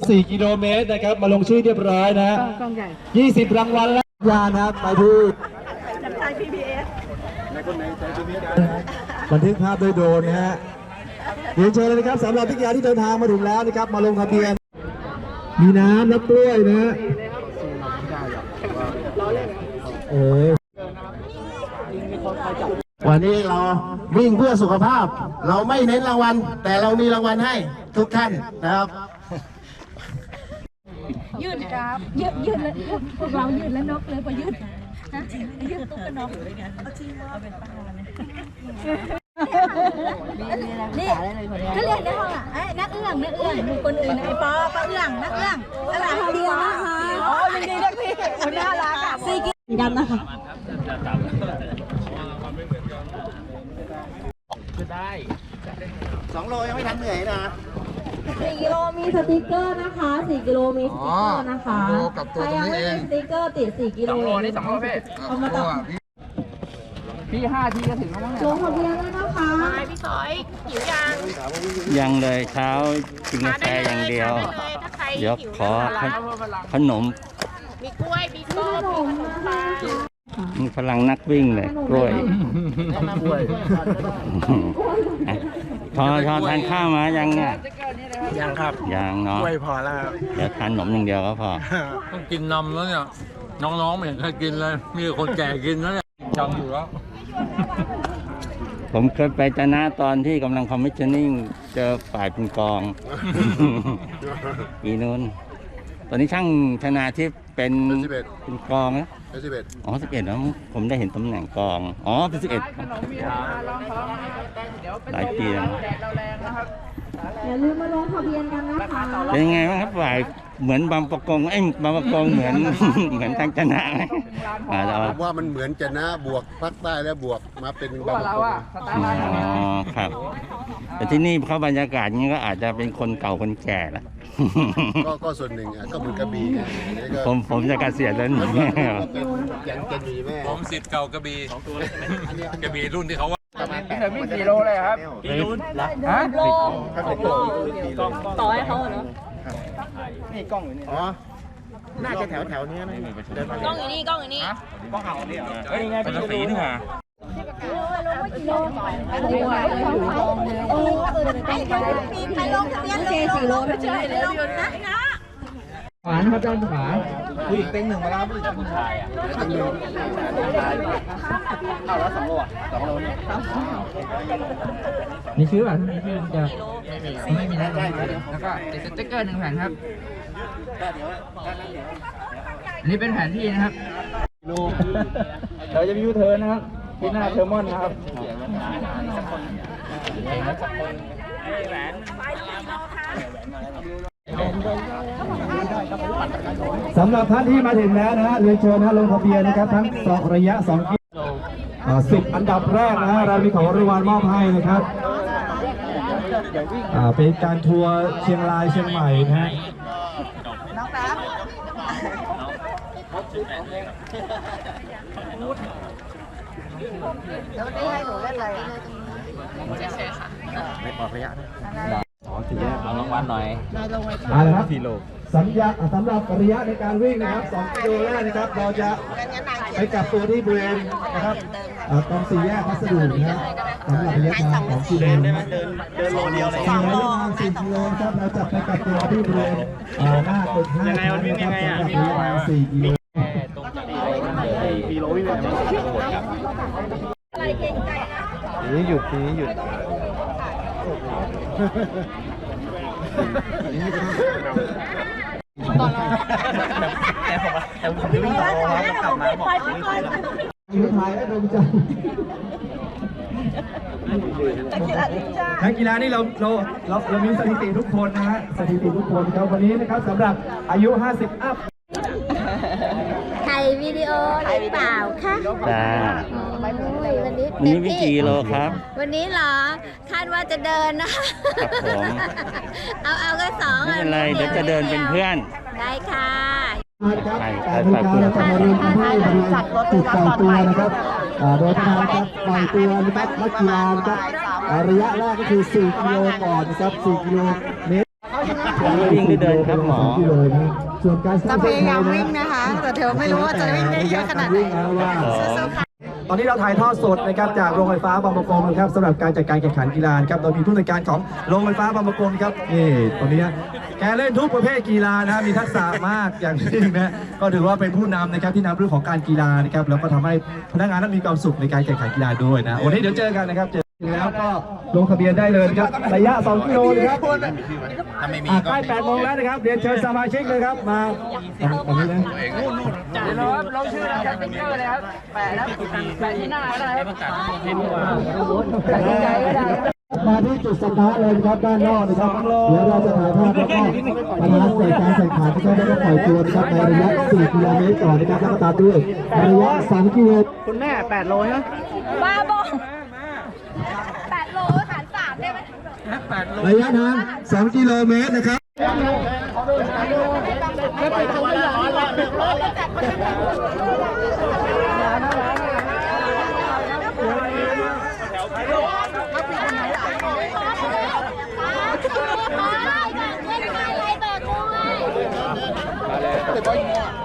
4 กิโลเมตรนะครับ มาลงชื่อเรียบร้อยนะกล้องใหญ่20 รางวัลแล้วยานะครับไปที่จากไทย PBS บันทึกภาพโดยโดรนนะฮะเรียนเชิญเลยนะครับสำหรับพิกีฬาที่เดินทางมาถึงแล้วนะครับ มาลงทะเบียน มีน้ำและกล้วยนะฮะโอ้ยวันนี้เราวิ่งเพื่อสุขภาพ เราไม่เน้นรางวัล แต่เรามีรางวัลให้ทุกท่านนะครับ ยืดครับยืดยืดแล้วพวกเรายืดแล้วนกเลยพอยืดฮะยืดตุ๊กกระนกนี่ก็เรียนในห้องอะไอ้นักเอื้องนักเอื้องคนอื่นไอ้ปอป้าเอื้องนักเอื้องอะไรเดียวนะคะอ๋อยังดีเรียกพี่คนน่ารักอะสี่กิกันนะคะสองโลยังไม่ทันเหนื่อยนะ สี่กิโลมีสติกเกอร์นะคะสี่กิโลมีสติกเกอร์นะคะอ๋อกับตัวใครยังไม่ตรงนี้เองมีสติกเกอร์ติดสี่กิโลสองโลนี่สองโลพี่ เอามาตัดพี่ห้าทีก็ถึงแล้วมั้งลงทะเบียนแล้วนะคะยังเลยเช้ากินกาแฟอย่างเดียวเดี๋ยวขอขขนมมีกล้วย มีส้มมีขนมปังมีพลังนักวิ่งเลยกล้วยอะพอพอทานข้าวมายังเนี่ย ยังครับยังเนาะกล้วยพอแล้วครับเดี๋ยวทานขนมอย่างเดียวก็พอ ต้องกินนำแล้วเนี่ย น้องๆไม่เห็นเคยกินเลย มีแต่คนแก่กินแล้วเนี่ยจังอยู่แล้ว ผมเคยไปจนะตอนที่กำลังคอมมิชชั่นนิ่งเจอฝ่ายเป็นกองปีนู้นตอนนี้ช่างชนาทิพย์เป็นเป็นสิบเอ็ดเป็นกองนะเอสิบเอ็ดอ๋อสิบเอ็ดแล้วผมได้เห็นตำแหน่งกอง อ๋อเป็นสิบเอ็ดหลายปีแล้ว อย่าลืมมาลงทะเบียนกันนะคะเป็นยังไงบ้างครับฝ่ายเหมือนบางประกงเอ้ยบางประกงเหมือนเหมือนทางชนะไหมอ่าแล้วผมว่ามันเหมือนจะนะบวกภาคใต้แล้วบวกมาเป็นบางประกงอ๋อครับ แต่ที่นี่เขาบรรยากาศนี้ก็อาจจะเป็นคนเก่าคนแก่ละก็ก็ส่วนหนึ่งอะก็เหมือนกระบี่ไงอันนี้ก็ผมผมจะเกษียณแล้วนี่ก็เป็นยังจะมีแม่ผมสิทธิ์เก่ากระบี่กระบี่รุ่นที่เขา ว่ามีกี่โลเลยครับฮะต่อให้เขาเหรออ๋อน่าจะแถวแถวๆนี้นะเดินมากล้องอยู่นี่กล้องอยู่นี่เฮ้ยเป็นสีนี่หว่ามีใครลงทะเบียนเลยสี่โลไม่ใช่เลยลงนะนะ ขวานะครับด้านขวาผู้หญิงเต็งหนึ่งมาแล้วผู้หญิงผู้ชายอะเต็งหนึ่งเอาแล้วสองโลอะสองโลนี่มีชื่อป่ะมีชื่อจะไม่มีนะใช่ใช่แล้วก็ติดสติ๊กเกอร์หนึ่งแผ่นครับอันนี้เป็นแผนที่นะครับเราจะมียูเทิร์นนะครับที่หน้าเทอร์มอนนะครับสำหรับท่านที่มาถึงแล้วนะฮะเรียนเชิญนะลงทะเบียนนะครับทั้งสองระยะ2กิโลสิบอันดับแรกนะฮะเรามีของรางวัลมอบให้นะครับอ่าเป็นการทัวร์เชียงรายเชียงใหม่นะฮะเอารางวัลหน่อยเอาละครับสั ญญาสำหรับระยะในการวิ่งนะครับ2กิโลแรกนะครับ เราจะไปกลับตัวที่บริเวณนะครับอ่าตรงสี่แยกพัสดุนะครับสำหรับระยะทางของกิโลนะครับเดินเดินโลเดียวเลยระยะทาง4กิโลครับเราจะไปกลับตัวที่บริเวณอ่าหน้าตึกห้าชั้นนะครับสำหรับระยะทาง4กิโลนี้หยุดนี้หยุด อยู่ถ่ายและดวงใจนักกีฬานี่เราเราเราเรามีสถิติทุกคนนะฮะสถิติทุกคนครับวันนี้นะครับสำหรับอายุ 50 อัพถ่ายวิดีโอหรือเปล่าคะจ้าวันนี้วันนี้วิกีโลครับ วันนี้เหรอคาดว่าจะเดินนะคะผมเอาเอาก็สองไม่เป็นไรเดี๋ยวจะเดินเป็นเพื่อน ได้ค่ะนะครับแต่ทุกการเราจะมาเริ่มที่บริเวณจุดปล่อยตัวนะครับอ่าโดยทางการปล่อยตัวนะครับนักกีฬานะครับอ่าระยะแรกก็คือ 4 กิโลก่อนนะครับ 4 กิโลเมตรวิ่งหรือเดินครับหมอกิโลนะส่วนการสร้จะงพยายามวิ่งนะคะ แต่เดี๋ยวไม่รู้ว่าจะวิ่งได้เยอะขนาดไหนต อนนี้เราถ่ายทอดสดนะครับจากโรงไฟฟ้าบางประกงนะครับสำหรับการจัดการแข่งขันกีฬาครับโดยมีผู้จัดการของโรงไฟฟ้าบางประกงครับนี่ตอนนี้แกเล่นทุกประเภทกีฬานะมีทักษะมากอย่างยิ่งนะก็ถือว่าเป็นผู้นำนะครับที่นำเรื่องของการกีฬานะครับแล้วก็ทำให้พนักงานนั้นมีความสุขในการแข่งขันกีฬาด้วยนะวันนี้เดี๋ยวเจอกันนะครับเจอกันแล้วก็ลงทะเบียนได้เลยนะครับระยะ 2 กิโลนะครับอะใกล้8โมงแล้วนะครับเรียนเชิญสมาชิกเลยครับมาตรงนี้นะ เดี๋ยวลงชื่อแล้วสติ๊กเกอร์เลยครับแปะแล้วแปะที่หน้าก็ได้ครับแปะที่ใจก็ได้มาที่จุดสตาร์ทเลยนะครับด้านนอกนะครับเดี๋ยวเราจะถ่ายภาพแล้วก็ประธานเกิดการแข่งขันนะครับแล้วก็ปล่อยตัวนะครับในระยะ 4 กิโลเมตรก่อนนะครับแล้วก็ตามด้วยระยะ 3 กิโลคุณแม่ 8 โลใช่ไหมบ้าบอแปดโลหารสามได้ไหมระยะทาง 2 กิโลเมตรนะครับ โอเคพร้อ